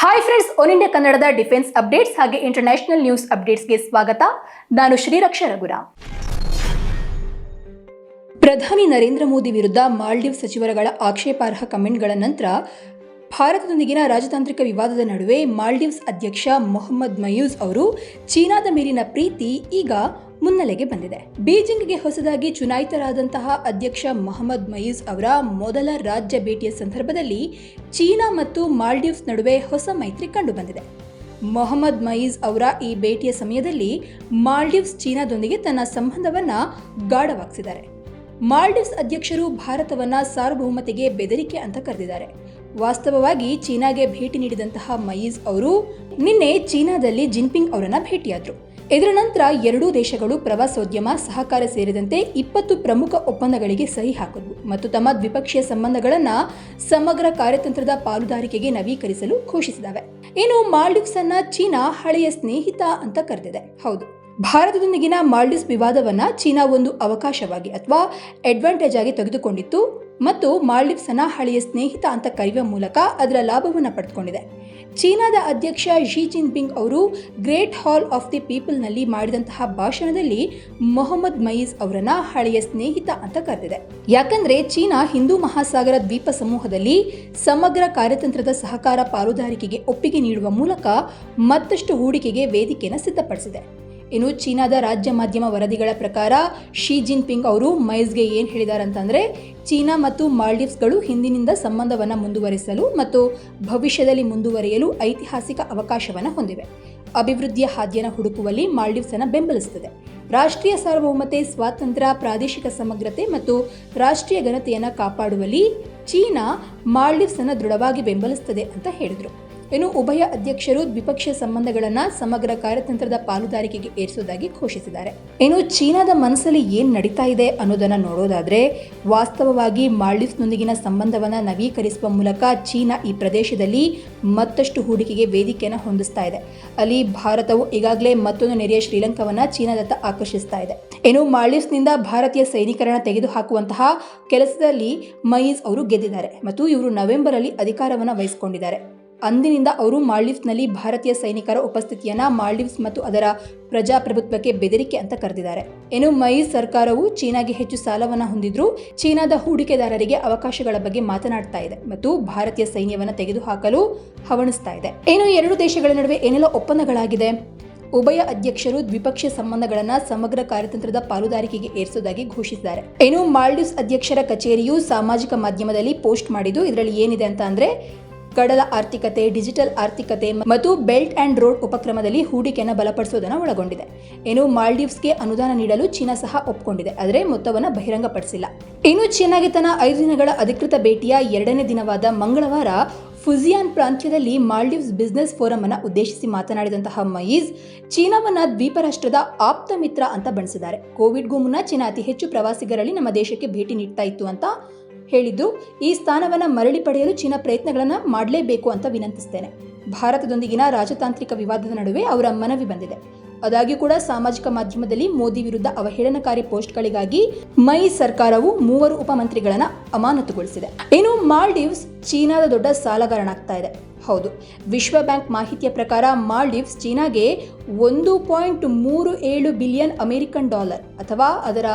Hi friends one India ಕನ್ನಡದ defence updates ಹಾಗೆ international news ಅಪ್ಡೇಟ್ಸ್ಗೆ ಸ್ವಾಗತ. ನಾನು ಶ್ರೀರಕ್ಷ ರಘುರ. ಪ್ರಧಾನಿ ನರೇಂದ್ರ ಮೋದಿ ವಿರುದ್ಧ ಮಾಲ್ಡೀವ್ ಸಚಿವರುಗಳ ಆಕ್ಷೇಪಾರ್ಹ ಕಮೆಂಟ್ಗಳ ನಂತರ ಭಾರತದೊಂದಿಗಿನ ರಾಜತಾಂತ್ರಿಕ ವಿವಾದದ ನಡುವೆ ಮಾಲ್ಡೀವ್ಸ್ ಅಧ್ಯಕ್ಷ ಮೊಹಮ್ಮದ್ ಮಯೂಸ್ ಅವರು ಚೀನಾದ ಮೇಲಿನ ಪ್ರೀತಿ ಈಗ ಮುನ್ನೆಲೆಗೆ ಬಂದಿದೆ. ಬೀಜಿಂಗ್ಗೆ ಹೊಸದಾಗಿ ಚುನಾಯಿತರಾದಂತಹ ಅಧ್ಯಕ್ಷ ಮೊಹಮ್ಮದ್ ಮಯೀಸ್ ಅವರ ಮೊದಲ ರಾಜ್ಯ ಭೇಟಿಯ ಸಂದರ್ಭದಲ್ಲಿ ಚೀನಾ ಮತ್ತು ಮಾಲ್ಡೀವ್ಸ್ ನಡುವೆ ಹೊಸ ಮೈತ್ರಿ ಕಂಡುಬಂದಿದೆ. ಮೊಹಮ್ಮದ್ ಮಯೀಸ್ ಅವರ ಈ ಭೇಟಿಯ ಸಮಯದಲ್ಲಿ ಮಾಲ್ಡೀವ್ಸ್ ಚೀನಾದೊಂದಿಗೆ ತನ್ನ ಸಂಬಂಧವನ್ನ ಗಾಢವಾಗಿಸಿದ್ದಾರೆ. ಮಾಲ್ಡೀವ್ಸ್ ಅಧ್ಯಕ್ಷರು ಭಾರತವನ್ನ ಸಾರ್ವಭೌಮತೆಗೆ ಬೆದರಿಕೆ ಅಂತ ಕರೆದಿದ್ದಾರೆ. ವಾಸ್ತವವಾಗಿ ಚೀನಾಗೆ ಭೇಟಿ ನೀಡಿದಂತಹ ಮಯೀಸ್ ಅವರು ನಿನ್ನೆ ಚೀನಾದಲ್ಲಿ ಜಿನ್ಪಿಂಗ್ ಅವರನ್ನ ಭೇಟಿಯಾದರು. ಇದರ ನಂತರ ಎರಡೂ ದೇಶಗಳು ಪ್ರವಾಸೋದ್ಯಮ, ಸಹಕಾರ ಸೇರಿದಂತೆ ಇಪ್ಪತ್ತು ಪ್ರಮುಖ ಒಪ್ಪಂದಗಳಿಗೆ ಸಹಿ ಹಾಕಿದ್ವು ಮತ್ತು ತಮ್ಮ ದ್ವಿಪಕ್ಷೀಯ ಸಂಬಂಧಗಳನ್ನು ಸಮಗ್ರ ಕಾರ್ಯತಂತ್ರದ ಪಾಲುದಾರಿಕೆಗೆ ನವೀಕರಿಸಲು ಘೋಷಿಸಿದವೆ. ಇನ್ನು ಮಾಲ್ಡೀವ್ಸ್ ಅನ್ನ ಚೀನಾ ಹಳೆಯ ಸ್ನೇಹಿತ ಅಂತ ಕರೆದಿದೆ. ಹೌದು, ಭಾರತದೊಂದಿಗಿನ ಮಾಲ್ಡೀವ್ಸ್ ವಿವಾದವನ್ನ ಚೀನಾ ಒಂದು ಅವಕಾಶವಾಗಿ ಅಥವಾ ಅಡ್ವಾಂಟೇಜ್ ಆಗಿ ತೆಗೆದುಕೊಂಡಿತ್ತು. ಮತ್ತು ಮಾಲ್ಡೀವ್ಸ್ ಅನ್ನ ಹಳೆಯ ಸ್ನೇಹಿತ ಅಂತ ಕರೆಯುವ ಮೂಲಕ ಅದರ ಲಾಭವನ್ನು ಪಡೆದುಕೊಂಡಿದೆ ಚೀನಾದ ಅಧ್ಯಕ್ಷ ಶಿ ಜಿನ್ಪಿಂಗ್ ಅವರು ಗ್ರೇಟ್ ಹಾಲ್ ಆಫ್ ದಿ ಪೀಪಲ್ನಲ್ಲಿ ಮಾಡಿದಂತಹ ಭಾಷಣದಲ್ಲಿ ಮೊಹಮ್ಮದ್ ಮಯೀಸ್ ಅವರನ್ನ ಹಳೆಯ ಸ್ನೇಹಿತ ಅಂತ ಕರೆದಿದೆ. ಯಾಕಂದ್ರೆ ಚೀನಾ ಹಿಂದೂ ಮಹಾಸಾಗರ ದ್ವೀಪ ಸಮೂಹದಲ್ಲಿ ಸಮಗ್ರ ಕಾರ್ಯತಂತ್ರದ ಸಹಕಾರ ಪಾಲುದಾರಿಕೆಗೆ ಒಪ್ಪಿಗೆ ನೀಡುವ ಮೂಲಕ ಮತ್ತಷ್ಟು ಹೂಡಿಕೆಗೆ ವೇದಿಕೆಯನ್ನು ಸಿದ್ಧಪಡಿಸಿದೆ. ಇನ್ನು ಚೀನಾದ ರಾಜ್ಯ ಮಾಧ್ಯಮ ವರದಿಗಳ ಪ್ರಕಾರ ಶಿ ಜಿನ್ಪಿಂಗ್ ಅವರು ಮೈಸ್ಗೆ ಏನು ಹೇಳಿದ್ದಾರೆ ಅಂತಂದ್ರೆ ಚೀನಾ ಮತ್ತು ಮಾಲ್ಡೀವ್ಸ್ಗಳು ಹಿಂದಿನಿಂದ ಸಂಬಂಧವನ್ನು ಮುಂದುವರಿಸಲು ಮತ್ತು ಭವಿಷ್ಯದಲ್ಲಿ ಮುಂದುವರಿಯಲು ಐತಿಹಾಸಿಕ ಅವಕಾಶವನ್ನು ಹೊಂದಿವೆ. ಅಭಿವೃದ್ಧಿಯ ಹಾದಿಯನ್ನು ಹುಡುಕುವಲ್ಲಿ ಮಾಲ್ಡೀವ್ಸ್ ಅನ್ನು ಬೆಂಬಲಿಸುತ್ತದೆ ರಾಷ್ಟ್ರೀಯ ಸಾರ್ವಭೌಮತೆ, ಸ್ವಾತಂತ್ರ್ಯ, ಪ್ರಾದೇಶಿಕ ಸಮಗ್ರತೆ ಮತ್ತು ರಾಷ್ಟ್ರೀಯ ಘನತೆಯನ್ನು ಕಾಪಾಡುವಲ್ಲಿ ಚೀನಾ ಮಾಲ್ಡೀವ್ಸ್ ಅನ್ನು ದೃಢವಾಗಿ ಬೆಂಬಲಿಸುತ್ತದೆ ಅಂತ ಹೇಳಿದರು. ಇನ್ನು ಉಭಯ ಅಧ್ಯಕ್ಷರು ದ್ವಿಪಕ್ಷೀಯ ಸಂಬಂಧಗಳನ್ನು ಸಮಗ್ರ ಕಾರ್ಯತಂತ್ರದ ಪಾಲುದಾರಿಕೆಗೆ ಏರಿಸುವುದಾಗಿ ಘೋಷಿಸಿದ್ದಾರೆ. ಇನ್ನು ಚೀನಾದ ಮನಸ್ಸಲ್ಲಿ ಏನು ನಡೀತಾ ಇದೆ ಅನ್ನೋದನ್ನು ನೋಡೋದಾದ್ರೆ, ವಾಸ್ತವವಾಗಿ ಮಾಲ್ಡೀವ್ಸ್ನೊಂದಿಗಿನ ಸಂಬಂಧವನ್ನು ನವೀಕರಿಸುವ ಮೂಲಕ ಚೀನಾ ಈ ಪ್ರದೇಶದಲ್ಲಿ ಮತ್ತಷ್ಟು ಹೂಡಿಕೆಗೆ ವೇದಿಕೆಯನ್ನು ಹೊಂದಿಸ್ತಾ ಇದೆ. ಅಲ್ಲಿ ಭಾರತವು ಈಗಾಗಲೇ ಮತ್ತೊಂದು ನೆರೆಯ ಶ್ರೀಲಂಕಾವನ್ನು ಚೀನಾದತ್ತ ಆಕರ್ಷಿಸ್ತಾ ಇದೆ. ಇನ್ನು ಮಾಲ್ಡೀವ್ಸ್ನಿಂದ ಭಾರತೀಯ ಸೈನಿಕರನ್ನ ತೆಗೆದುಹಾಕುವಂತಹ ಕೆಲಸದಲ್ಲಿ ಮೈಸ್ ಅವರು ಗೆದ್ದಿದ್ದಾರೆ ಮತ್ತು ಇವರು ನವೆಂಬರ್ ಅಲ್ಲಿ ಅಧಿಕಾರವನ್ನು ವಹಿಸಿಕೊಂಡಿದ್ದಾರೆ. ಅಂದಿನಿಂದ ಅವರು ಮಾಲ್ಡೀವ್ಸ್ನಲ್ಲಿ ಭಾರತೀಯ ಸೈನಿಕರ ಉಪಸ್ಥಿತಿಯನ್ನ ಮಾಲ್ಡೀವ್ಸ್ ಮತ್ತು ಅದರ ಪ್ರಜಾಪ್ರಭುತ್ವಕ್ಕೆ ಬೆದರಿಕೆ ಅಂತ ಕರೆದಿದ್ದಾರೆ. ಇನ್ನು ಮೈ ಸರ್ಕಾರವು ಚೀನಾಗೆ ಹೆಚ್ಚು ಸಾಲವನ್ನು ಹೊಂದಿದ್ರು ಚೀನಾದ ಹೂಡಿಕೆದಾರರಿಗೆ ಅವಕಾಶಗಳ ಬಗ್ಗೆ ಮಾತನಾಡ್ತಾ ಇದೆ ಮತ್ತು ಭಾರತೀಯ ಸೈನ್ಯವನ್ನು ತೆಗೆದುಹಾಕಲು ಹವಣಿಸ್ತಾ ಇದೆ. ಇನ್ನು ಎರಡು ದೇಶಗಳ ನಡುವೆ ಏನೆಲ್ಲ ಒಪ್ಪಂದಗಳಾಗಿದೆ? ಉಭಯ ಅಧ್ಯಕ್ಷರು ದ್ವಿಪಕ್ಷೀಯ ಸಂಬಂಧಗಳನ್ನು ಸಮಗ್ರ ಕಾರ್ಯತಂತ್ರದ ಪಾಲುದಾರಿಕೆಗೆ ಏರಿಸುವುದಾಗಿ ಘೋಷಿಸಿದ್ದಾರೆ. ಇನ್ನು ಮಾಲ್ಡೀವ್ಸ್ ಅಧ್ಯಕ್ಷರ ಕಚೇರಿಯು ಸಾಮಾಜಿಕ ಮಾಧ್ಯಮದಲ್ಲಿ ಪೋಸ್ಟ್ ಮಾಡಿದ್ದು, ಇದರಲ್ಲಿ ಏನಿದೆ ಅಂತ ಅಂದ್ರೆ ಕಡಲ ಆರ್ಥಿಕತೆ, ಡಿಜಿಟಲ್ ಆರ್ಥಿಕತೆ ಮತ್ತು ಬೆಲ್ಟ್ ಅಂಡ್ ರೋಡ್ ಉಪಕ್ರಮದಲ್ಲಿ ಹೂಡಿಕೆಯನ್ನು ಬಲಪಡಿಸುವುದನ್ನು ಒಳಗೊಂಡಿದೆ. ಇನ್ನು ಮಾಲ್ಡೀವ್ಸ್ಗೆ ಅನುದಾನ ನೀಡಲು ಚೀನಾ ಸಹ ಒಪ್ಪಿಕೊಂಡಿದೆ ಆದರೆ ಮೊತ್ತವನ್ನು ಬಹಿರಂಗಪಡಿಸಿಲ್ಲ. ಇನ್ನು ಚೀನಾಗೆ ತನ್ನ ಐದು ದಿನಗಳ ಅಧಿಕೃತ ಭೇಟಿಯ ಎರಡನೇ ದಿನವಾದ ಮಂಗಳವಾರ ಫುಜಿಯಾನ್ ಪ್ರಾಂತ್ಯದಲ್ಲಿ ಮಾಲ್ಡೀವ್ಸ್ ಬಿಸ್ನೆಸ್ ಫೋರಂ ಅನ್ನು ಉದ್ದೇಶಿಸಿ ಮಾತನಾಡಿದಂತಹ ಮಯೀಸ್ ಚೀನಾವನ್ನ ದ್ವೀಪ ರಾಷ್ಟ್ರದ ಆಪ್ತ ಮಿತ್ರ ಅಂತ ಬಣಿಸಿದ್ದಾರೆ ಕೋವಿಡ್ಗೂ ಮುನ್ನ ಚೀನಾ ಅತಿ ಹೆಚ್ಚು ಪ್ರವಾಸಿಗರಲ್ಲಿ ನಮ್ಮ ದೇಶಕ್ಕೆ ಭೇಟಿ ನೀಡ್ತಾ ಇತ್ತು ಅಂತ ಹೇಳಿದ್ದು, ಈ ಸ್ಥಾನವನ್ನು ಮರಳಿ ಪಡೆಯಲು ಚೀನಾ ಪ್ರಯತ್ನಗಳನ್ನು ಮಾಡಲೇಬೇಕು ಅಂತ ವಿನಂತಿಸ್ತೇನೆ. ಭಾರತದೊಂದಿಗಿನ ರಾಜತಾಂತ್ರಿಕ ವಿವಾದದ ನಡುವೆ ಅವರ ಮನವಿ ಬಂದಿದೆ. ಆದಾಗ್ಯೂ ಕೂಡ ಸಾಮಾಜಿಕ ಮಾಧ್ಯಮದಲ್ಲಿ ಮೋದಿ ವಿರುದ್ಧ ಅವಹೇಳನಕಾರಿ ಪೋಸ್ಟ್ಗಳಿಗಾಗಿ ಮೈ ಸರ್ಕಾರವು ಮೂವರು ಉಪಮಂತ್ರಿಗಳನ್ನ ಅಮಾನತುಗೊಳಿಸಿದೆ. ಇನ್ನು ಮಾಲ್ಡೀವ್ಸ್ ಚೀನಾದ ದೊಡ್ಡ ಸಾಲಗಾರನಾಗ್ತಾ ಇದೆ. ಹೌದು, ವಿಶ್ವ ಬ್ಯಾಂಕ್ ಮಾಹಿತಿಯ ಪ್ರಕಾರ ಮಾಲ್ಡೀವ್ಸ್ ಚೀನಾಗೆ ಒಂದು ಪಾಯಿಂಟ್ ಮೂರು ಏಳು ಬಿಲಿಯನ್ ಅಮೆರಿಕನ್ ಡಾಲರ್ ಅಥವಾ ಅದರ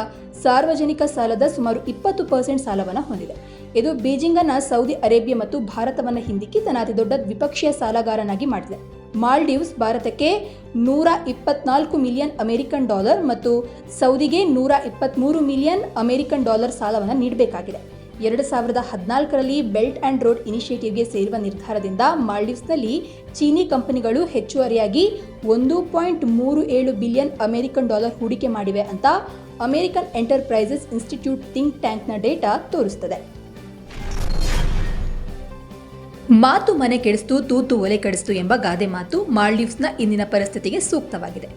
ಸಾರ್ವಜನಿಕ ಸಾಲದ ಸುಮಾರು ಇಪ್ಪತ್ತು ಪರ್ಸೆಂಟ್ ಸಾಲವನ್ನು ಹೊಂದಿದೆ. ಇದು ಬೀಜಿಂಗನ್ನು ಸೌದಿ ಅರೇಬಿಯಾ ಮತ್ತು ಭಾರತವನ್ನು ಹಿಂದಿಕ್ಕಿ ತನ್ನ ಅತಿ ದೊಡ್ಡ ದ್ವಿಪಕ್ಷೀಯ ಸಾಲಗಾರನಾಗಿ ಮಾಡಿದೆ ಮಾಲ್ಡೀವ್ಸ್ ಭಾರತಕ್ಕೆ ನೂರ ಇಪ್ಪತ್ನಾಲ್ಕು ಮಿಲಿಯನ್ ಅಮೆರಿಕನ್ ಡಾಲರ್ ಮತ್ತು ಸೌದಿಗೆ ನೂರ ಇಪ್ಪತ್ತ್ಮೂರು ಮಿಲಿಯನ್ ಅಮೆರಿಕನ್ ಡಾಲರ್ ಸಾಲವನ್ನು ನೀಡಬೇಕಾಗಿದೆ. ಎರಡು ಸಾವಿರದ ಹದಿನಾಲ್ಕರಲ್ಲಿ ಬೆಲ್ಟ್ ಆ್ಯಂಡ್ ರೋಡ್ ಇನಿಷಿಯೇಟಿವ್ಗೆ ಸೇರುವ ನಿರ್ಧಾರದಿಂದ ಮಾಲ್ಡೀವ್ಸ್ನಲ್ಲಿ ಚೀನಿ ಕಂಪನಿಗಳು ಹೆಚ್ಚುವರಿಯಾಗಿ ಒಂದು ಪಾಯಿಂಟ್ ಮೂರು ಏಳು ಬಿಲಿಯನ್ ಅಮೆರಿಕನ್ ಡಾಲರ್ ಹೂಡಿಕೆ ಮಾಡಿವೆ ಅಂತ ಅಮೆರಿಕನ್ ಎಂಟರ್ಪ್ರೈಸಸ್ ಇನ್ಸ್ಟಿಟ್ಯೂಟ್ ಥಿಂಕ್ ಟ್ಯಾಂಕ್ನ ಡೇಟಾ ತೋರಿಸ್ತದೆ. ಮಾತು ಮನೆ ಕೆಡಿಸ್ತು, ತೂತು ಒಲೆ ಕೆಡಿಸ್ತು ಎಂಬ ಗಾದೆ ಮಾತು ಮಾಲ್ಡೀವ್ಸ್ನ ಇಂದಿನ ಪರಿಸ್ಥಿತಿಗೆ ಸೂಕ್ತವಾಗಿದೆ.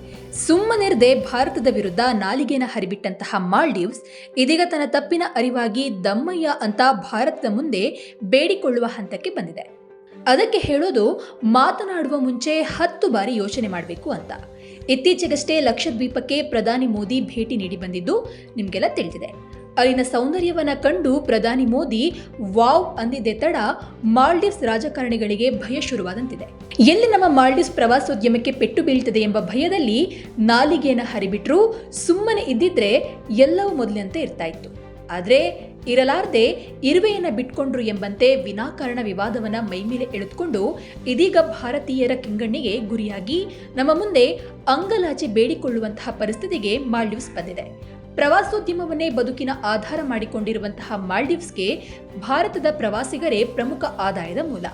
ಸುಮ್ಮನಿರದೆ ಭಾರತದ ವಿರುದ್ಧ ನಾಲಿಗೆನ ಹರಿಬಿಟ್ಟಂತಹ ಮಾಲ್ಡೀವ್ಸ್, ಇದೀಗ ತನ್ನ ತಪ್ಪಿನ ಅರಿವಾಗಿ ದಮ್ಮಯ್ಯ ಅಂತ ಭಾರತದ ಮುಂದೆ ಬೇಡಿಕೊಳ್ಳುವ ಹಂತಕ್ಕೆ ಬಂದಿದೆ. ಅದಕ್ಕೆ ಹೇಳೋದು, ಮಾತನಾಡುವ ಮುಂಚೆ ಹತ್ತು ಬಾರಿ ಯೋಚನೆ ಮಾಡಬೇಕು ಅಂತ. ಇತ್ತೀಚೆಗಷ್ಟೇ ಲಕ್ಷದ್ವೀಪಕ್ಕೆ ಪ್ರಧಾನಿ ಮೋದಿ ಭೇಟಿ ನೀಡಿ ಬಂದಿದ್ದು ನಿಮಗೆಲ್ಲ ತಿಳಿದಿದೆ. ಅಲ್ಲಿನ ಸೌಂದರ್ಯವನ್ನ ಕಂಡು ಪ್ರಧಾನಿ ಮೋದಿ, ವಾವ್ ಅಂದಿದ್ದೆ ತಡ ಮಾಲ್ಡೀವ್ಸ್ ರಾಜಕಾರಣಿಗಳಿಗೆ ಭಯ ಶುರುವಾದಂತಿದೆ. ಎಲ್ಲಿ ನಮ್ಮ ಮಾಲ್ಡೀವ್ಸ್ ಪ್ರವಾಸೋದ್ಯಮಕ್ಕೆ ಪೆಟ್ಟು ಬೀಳ್ತದೆ ಎಂಬ ಭಯದಲ್ಲಿ ನಾಲಿಗೆಯನ್ನು ಹರಿಬಿಟ್ರು ಸುಮ್ಮನೆ ಇದ್ದಿದ್ರೆ ಎಲ್ಲವೂ ಮೊದಲಿನಂತೆ ಇರ್ತಾ ಇತ್ತು ಆದರೆ ಇರಲಾರದೆ ಇರುವೆಯನ್ನು ಬಿಟ್ಕೊಂಡ್ರು ಎಂಬಂತೆ ವಿನಾಕಾರಣ ವಿವಾದವನ್ನು ಮೈಮೇಲೆ ಎಳೆದುಕೊಂಡು ಇದೀಗ ಭಾರತೀಯರ ಕಿಂಗಣ್ಣಿಗೆ ಗುರಿಯಾಗಿ ನಮ್ಮ ಮುಂದೆ ಅಂಗಲಾಚೆ ಬೇಡಿಕೊಳ್ಳುವಂತಹ ಪರಿಸ್ಥಿತಿಗೆ ಮಾಲ್ಡೀವ್ಸ್ ಬಂದಿದೆ. ಪ್ರವಾಸೋದ್ಯಮವನ್ನೇ ಬದುಕಿನ ಆಧಾರ ಮಾಡಿಕೊಂಡಿರುವಂತಹ ಮಾಲ್ಡೀವ್ಸ್ಗೆ ಭಾರತದ ಪ್ರವಾಸಿಗರೇ ಪ್ರಮುಖ ಆದಾಯದ ಮೂಲ.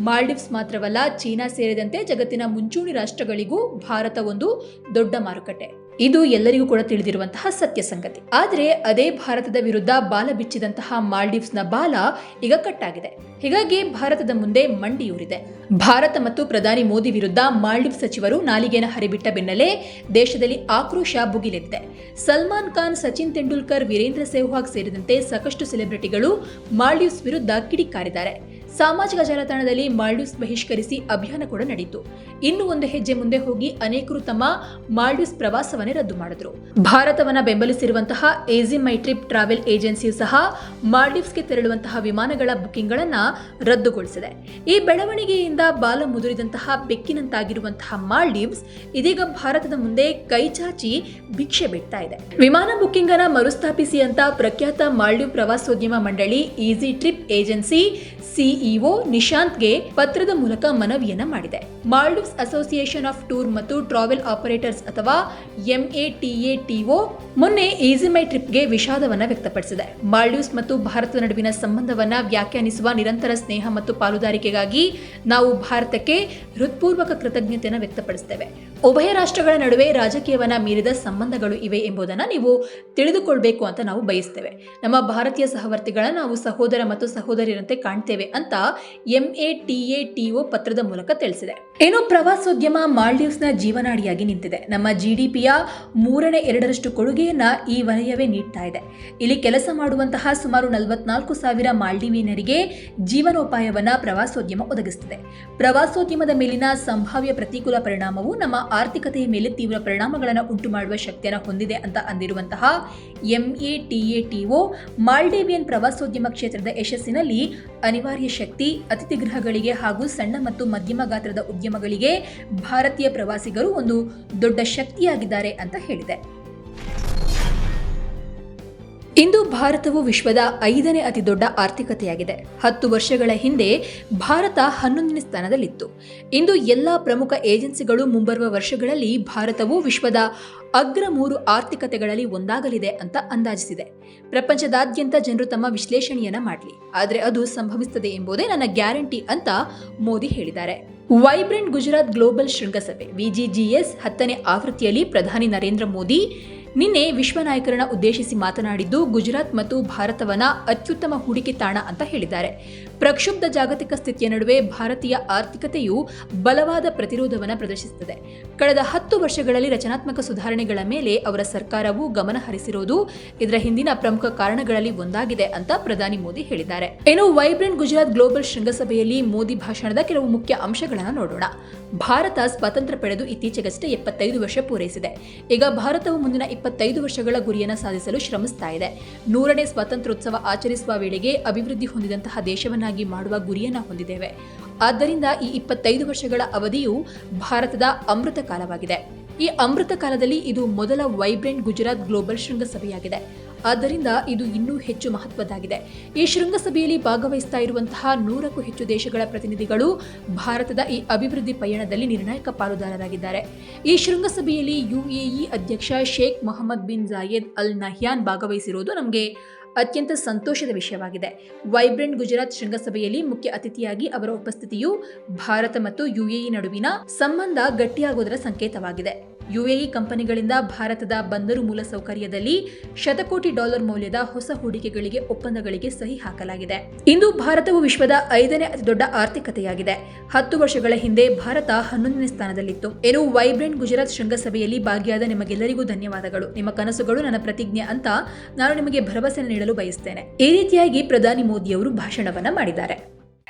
ಮಾಲ್ಡೀವ್ಸ್ ಮಾತ್ರವಲ್ಲ, ಚೀನಾ ಸೇರಿದಂತೆ ಜಗತ್ತಿನ ಮುಂಚೂಣಿ ರಾಷ್ಟ್ರಗಳಿಗೂ ಭಾರತ ಒಂದು ದೊಡ್ಡ ಮಾರುಕಟ್ಟೆ. ಇದು ಎಲ್ಲರಿಗೂ ಕೂಡ ತಿಳಿದಿರುವಂತಹ ಸತ್ಯ ಸಂಗತಿ. ಆದರೆ ಅದೇ ಭಾರತದ ವಿರುದ್ಧ ಬಾಲ ಬಿಚ್ಚಿದಂತಹ ಮಾಲ್ಡೀವ್ಸ್ನ ಬಾಲ ಈಗ ಕಟ್ಟಾಗಿದೆ. ಹೀಗಾಗಿ ಭಾರತದ ಮುಂದೆ ಮಂಡಿಯೂರಿದೆ. ಭಾರತ ಮತ್ತು ಪ್ರಧಾನಿ ಮೋದಿ ವಿರುದ್ಧ ಮಾಲ್ಡೀವ್ಸ್ ಸಚಿವರು ನಾಲಿಗೆನ ಹರಿಬಿಟ್ಟ ಬೆನ್ನಲ್ಲೇ ದೇಶದಲ್ಲಿ ಆಕ್ರೋಶ ಭುಗಿಲೆದ್ದಿದೆ ಸಲ್ಮಾನ್ ಖಾನ್, ಸಚಿನ್ ತೆಂಡೂಲ್ಕರ್, ವೀರೇಂದ್ರ ಸೆಹ್ವಾಗ್ ಸೇರಿದಂತೆ ಸಾಕಷ್ಟು ಸೆಲೆಬ್ರಿಟಿಗಳು ಮಾಲ್ಡೀವ್ಸ್ ವಿರುದ್ಧ ಕಿಡಿಕಾರಿದ್ದಾರೆ. ಸಾಮಾಜಿಕ ಜಾಲತಾಣದಲ್ಲಿ ಮಾಲ್ಡೀವ್ಸ್ ಬಹಿಷ್ಕರಿಸಿ ಅಭಿಯಾನ ಕೂಡ ನಡೆಯಿತು. ಇನ್ನು ಒಂದು ಹೆಜ್ಜೆ ಮುಂದೆ ಹೋಗಿ ಅನೇಕರು ತಮ್ಮ ಮಾಲ್ಡೀವ್ಸ್ ಪ್ರವಾಸವನ್ನೇ ರದ್ದು ಮಾಡಿದ್ರು. ಭಾರತವನ್ನ ಬೆಂಬಲಿಸಿರುವಂತಹ ease my trip travel agency ಸಹ ಮಾಲ್ಡೀವ್ಸ್ಗೆ ತೆರಳುವಂತಹ ವಿಮಾನಗಳ ಬುಕ್ಕಿಂಗ್ಗಳನ್ನು ರದ್ದುಗೊಳಿಸಿದೆ. ಈ ಬೆಳವಣಿಗೆಯಿಂದ ಬಾಲ ಮುದುರಿದಂತಹ ಬೆಕ್ಕಿನಂತಾಗಿರುವಂತಹ ಮಾಲ್ಡೀವ್ಸ್ ಇದೀಗ ಭಾರತದ ಮುಂದೆ ಕೈಚಾಚಿ ಭಿಕ್ಷೆ ಬಿಡ್ತಾ ಇದೆ. ವಿಮಾನ ಬುಕಿಂಗ್ ಅನ್ನ ಮರುಸ್ಥಾಪಿಸಿ ಅಂತ ಪ್ರಖ್ಯಾತ ಮಾಲ್ಡೀವ್ ಪ್ರವಾಸೋದ್ಯಮ ಮಂಡಳಿ ಈಸಿ ಟ್ರಿಪ್ ಏಜೆನ್ಸಿ ಸಿಇಒ ನಿಶಾಂತ್ಗೆ ಪತ್ರದ ಮೂಲಕ ಮನವಿಯನ್ನ ಮಾಡಿದೆ. ಮಾಲ್ಡೀವ್ಸ್ ಅಸೋಸಿಯೇಷನ್ ಆಫ್ ಟೂರ್ ಮತ್ತು ಟ್ರಾವೆಲ್ ಆಪರೇಟರ್ಸ್ ಅಥವಾ M A T A T O ಮೊನ್ನೆ ಈಸಿ ಮೈ ಟ್ರಿಪ್ಗೆ ವಿಷಾದವನ್ನ ವ್ಯಕ್ತಪಡಿಸಿದೆ. ಮಾಲ್ಡೀವ್ಸ್ ಮತ್ತು ಭಾರತದ ನಡುವಿನ ಸಂಬಂಧವನ್ನ ವ್ಯಾಖ್ಯಾನಿಸುವ ನಿರಂತರ ಸ್ನೇಹ ಮತ್ತು ಪಾಲುದಾರಿಕೆಗಾಗಿ ನಾವು ಭಾರತಕ್ಕೆ ಹೃತ್ಪೂರ್ವಕ ಕೃತಜ್ಞತೆಯನ್ನು ವ್ಯಕ್ತಪಡಿಸುತ್ತೇವೆ ಉಭಯ ರಾಷ್ಟ್ರಗಳ ನಡುವೆ ರಾಜಕೀಯವನ್ನ ಮೀರಿದ ಸಂಬಂಧಗಳು ಇವೆ ಎಂಬುದನ್ನು ನೀವು ತಿಳಿದುಕೊಳ್ಬೇಕು ಅಂತ ನಾವು ಬಯಸ್ತೇವೆ. ನಮ್ಮ ಭಾರತೀಯ ಸಹವರ್ತಿಗಳನ್ನ ನಾವು ಸಹೋದರ ಮತ್ತು ಸಹೋದರಿಯರಂತೆ ಕಾಣ್ತೇವೆ ಅಂತ M A T A T O ಪತ್ರದ ಮೂಲಕ ತಿಳಿಸಿದೆ. ಏನು ಪ್ರವಾಸೋದ್ಯಮ ಮಾಲ್ಡೀವ್ಸ್ನ ಜೀವನಾಡಿಯಾಗಿ ನಿಂತಿದೆ. ನಮ್ಮ ಜಿಡಿಪಿಯ ಮೂರನೇ ಎರಡರಷ್ಟು ಕೊಡುಗೆಯನ್ನ ಈ ವಲಯವೇ ನೀಡ್ತಾ ಇದೆ. ಇಲ್ಲಿ ಕೆಲಸ ಮಾಡುವಂತಹ ಸುಮಾರು ನಲವತ್ನಾಲ್ಕು ಸಾವಿರ ಮಾಲ್ಡೀವಿಯನರಿಗೆ ಜೀವನೋಪಾಯವನ್ನ ಪ್ರವಾಸೋದ್ಯಮ ಒದಗಿಸುತ್ತದೆ. ಪ್ರವಾಸೋದ್ಯಮದ ಮೇಲಿನ ಸಂಭಾವ್ಯ ಪ್ರತಿಕೂಲ ಪರಿಣಾಮವು ನಮ್ಮ ಆರ್ಥಿಕತೆಯ ಮೇಲೆ ತೀವ್ರ ಪರಿಣಾಮಗಳನ್ನು ಉಂಟು ಮಾಡುವ ಶಕ್ತಿಯನ್ನು ಹೊಂದಿದೆ ಅಂತ ಅಂದಿರುವಂತಹ ಎಂಎಟಿಎಟಿಒ ಮಾಲ್ಡೇವಿಯನ್ ಪ್ರವಾಸೋದ್ಯಮ ಕ್ಷೇತ್ರದ ಯಶಸ್ಸಿನಲ್ಲಿ ಅನಿವಾರ್ಯ ಶಕ್ತಿ, ಅತಿಥಿ ಗೃಹಗಳಿಗೆ ಹಾಗೂ ಸಣ್ಣ ಮತ್ತು ಮಧ್ಯಮ ಗಾತ್ರದ ಉದ್ಯಮಗಳಿಗೆ ಭಾರತೀಯ ಪ್ರವಾಸಿಗರು ಒಂದು ದೊಡ್ಡ ಶಕ್ತಿಯಾಗಿದ್ದಾರೆ ಅಂತ ಹೇಳಿದೆ. ಇಂದು ಭಾರತವು ವಿಶ್ವದ ಐದನೇ ಅತಿ ದೊಡ್ಡ ಆರ್ಥಿಕತೆಯಾಗಿದೆ. ಹತ್ತು ವರ್ಷಗಳ ಹಿಂದೆ ಭಾರತ ಹನ್ನೊಂದನೇ ಸ್ಥಾನದಲ್ಲಿತ್ತು. ಇಂದು ಎಲ್ಲ ಪ್ರಮುಖ ಏಜೆನ್ಸಿಗಳು ಮುಂಬರುವ ವರ್ಷಗಳಲ್ಲಿ ಭಾರತವು ವಿಶ್ವದ ಅಗ್ರ ಮೂರು ಆರ್ಥಿಕತೆಗಳಲ್ಲಿ ಒಂದಾಗಲಿದೆ ಅಂತ ಅಂದಾಜಿಸಿದೆ. ಪ್ರಪಂಚದಾದ್ಯಂತ ಜನರು ತಮ್ಮ ವಿಶ್ಲೇಷಣೆಯನ್ನ ಮಾಡಲಿ. ಆದರೆ ಅದು ಸಂಭವಿಸುತ್ತದೆ ಎಂಬುದೇ ನನ್ನ ಗ್ಯಾರಂಟಿ ಅಂತ ಮೋದಿ ಹೇಳಿದ್ದಾರೆ. ವೈಬ್ರೆಂಟ್ ಗುಜರಾತ್ ಗ್ಲೋಬಲ್ ಶೃಂಗಸಭೆ, ವಿಜಿಜಿಎಸ್ ಹತ್ತನೇ ಆವೃತ್ತಿಯಲ್ಲಿ ಪ್ರಧಾನಿ ನರೇಂದ್ರ ಮೋದಿ ನಿನ್ನೆ ವಿಶ್ವ ನಾಯಕರನ್ನ ಉದ್ದೇಶಿಸಿ ಮಾತನಾಡಿದ್ದು ಗುಜರಾತ್ ಮತ್ತು ಭಾರತವನ್ನ ಅತ್ಯುತ್ತಮ ಹೂಡಿಕೆ ತಾಣ ಅಂತ ಹೇಳಿದ್ದಾರೆ. ಪ್ರಕ್ಷುಬ್ಧ ಜಾಗತಿಕ ಸ್ಥಿತಿಯ ನಡುವೆ ಭಾರತೀಯ ಆರ್ಥಿಕತೆಯು ಬಲವಾದ ಪ್ರತಿರೋಧವನ್ನು ಪ್ರದರ್ಶಿಸುತ್ತದೆ. ಕಳೆದ ಹತ್ತು ವರ್ಷಗಳಲ್ಲಿ ರಚನಾತ್ಮಕ ಸುಧಾರಣೆಗಳ ಮೇಲೆ ಅವರ ಸರ್ಕಾರವು ಗಮನ ಹರಿಸಿರುವುದು ಇದರ ಹಿಂದಿನ ಪ್ರಮುಖ ಕಾರಣಗಳಲ್ಲಿ ಒಂದಾಗಿದೆ ಅಂತ ಪ್ರಧಾನಿ ಮೋದಿ ಹೇಳಿದ್ದಾರೆ. ಇನ್ನು ವೈಬ್ರೆಂಟ್ ಗುಜರಾತ್ ಗ್ಲೋಬಲ್ ಶೃಂಗಸಭೆಯಲ್ಲಿ ಮೋದಿ ಭಾಷಣದ ಕೆಲವು ಮುಖ್ಯ ಅಂಶಗಳನ್ನು ನೋಡೋಣ. ಭಾರತ ಸ್ವಾತಂತ್ರ್ಯ ಪಡೆದು ಇತ್ತೀಚೆಗಷ್ಟೇ ಎಪ್ಪತ್ತೈದು ವರ್ಷ ಪೂರೈಸಿದೆ. ಈಗ ಭಾರತವು ಮುಂದಿನ ಇಪ್ಪತ್ತೈದು ವರ್ಷಗಳ ಗುರಿಯನ್ನು ಸಾಧಿಸಲು ಶ್ರಮಿಸ್ತಾ ಇದೆ. ನೂರನೇ ಸ್ವಾತಂತ್ರ್ಯೋತ್ಸವ ಆಚರಿಸುವ ವೇಳೆಗೆ ಅಭಿವೃದ್ಧಿ ಹೊಂದಿದಂತಹ ದೇಶವನ್ನಾಗಿ ಮಾಡುವ ಗುರಿಯನ್ನು ಹೊಂದಿದ್ದೇವೆ. ಆದ್ದರಿಂದ ಈ ಇಪ್ಪತ್ತೈದು ವರ್ಷಗಳ ಅವಧಿಯು ಭಾರತದ ಅಮೃತ ಕಾಲವಾಗಿದೆ. ಈ ಅಮೃತ ಕಾಲದಲ್ಲಿ ಇದು ಮೊದಲ ವೈಬ್ರೆಂಟ್ ಗುಜರಾತ್ ಗ್ಲೋಬಲ್ ಶೃಂಗಸಭೆಯಾಗಿದೆ. ಆದ್ದರಿಂದ ಇದು ಇನ್ನೂ ಹೆಚ್ಚು ಮಹತ್ವದ್ದಾಗಿದೆ. ಈ ಶೃಂಗಸಭೆಯಲ್ಲಿ ಭಾಗವಹಿಸ್ತಾ ಇರುವಂತಹ ನೂರಕ್ಕೂ ಹೆಚ್ಚು ದೇಶಗಳ ಪ್ರತಿನಿಧಿಗಳು ಭಾರತದ ಈ ಅಭಿವೃದ್ಧಿ ಪಯಣದಲ್ಲಿ ನಿರ್ಣಾಯಕ ಪಾಲುದಾರರಾಗಿದ್ದಾರೆ. ಈ ಶೃಂಗಸಭೆಯಲ್ಲಿ ಯುಎಇ ಅಧ್ಯಕ್ಷ Sheikh Mohammed bin ಜಾಯೇದ್ Al Nahyan ಭಾಗವಹಿಸಿರುವುದು ನಮಗೆ ಅತ್ಯಂತ ಸಂತೋಷದ ವಿಷಯವಾಗಿದೆ. ವೈಬ್ರೆಂಟ್ ಗುಜರಾತ್ ಶೃಂಗಸಭೆಯಲ್ಲಿ ಮುಖ್ಯ ಅತಿಥಿಯಾಗಿ ಅವರ ಉಪಸ್ಥಿತಿಯು ಭಾರತ ಮತ್ತು ಯುಎಇ ನಡುವಿನ ಸಂಬಂಧ ಗಟ್ಟಿಯಾಗುವುದರ ಸಂಕೇತವಾಗಿದೆ. ಯುಎಇ ಕಂಪನಿಗಳಿಂದ ಭಾರತದ ಬಂದರು ಮೂಲಸೌಕರ್ಯದಲ್ಲಿ ಶತಕೋಟಿ ಡಾಲರ್ ಮೌಲ್ಯದ ಹೊಸ ಹೂಡಿಕೆಗಳಿಗೆ ಒಪ್ಪಂದಗಳಿಗೆ ಸಹಿ ಹಾಕಲಾಗಿದೆ. ಇಂದು ಭಾರತವು ವಿಶ್ವದ ಐದನೇ ಅತಿದೊಡ್ಡ ಆರ್ಥಿಕತೆಯಾಗಿದೆ. ಹತ್ತು ವರ್ಷಗಳ ಹಿಂದೆ ಭಾರತ ಹನ್ನೊಂದನೇ ಸ್ಥಾನದಲ್ಲಿತ್ತು. ಏನು ವೈಬ್ರೆಂಟ್ ಗುಜರಾತ್ ಶೃಂಗಸಭೆಯಲ್ಲಿ ಭಾಗಿಯಾದ ನಿಮಗೆಲ್ಲರಿಗೂ ಧನ್ಯವಾದಗಳು. ನಿಮ್ಮ ಕನಸುಗಳು ನನ್ನ ಪ್ರತಿಜ್ಞೆ ಅಂತ ನಾನು ನಿಮಗೆ ಭರವಸೆ ನೀಡಲು ಬಯಸ್ತೇನೆ. ಈ ರೀತಿಯಾಗಿ ಪ್ರಧಾನಿ ಮೋದಿಯವರು ಭಾಷಣವನ್ನ ಮಾಡಿದ್ದಾರೆ.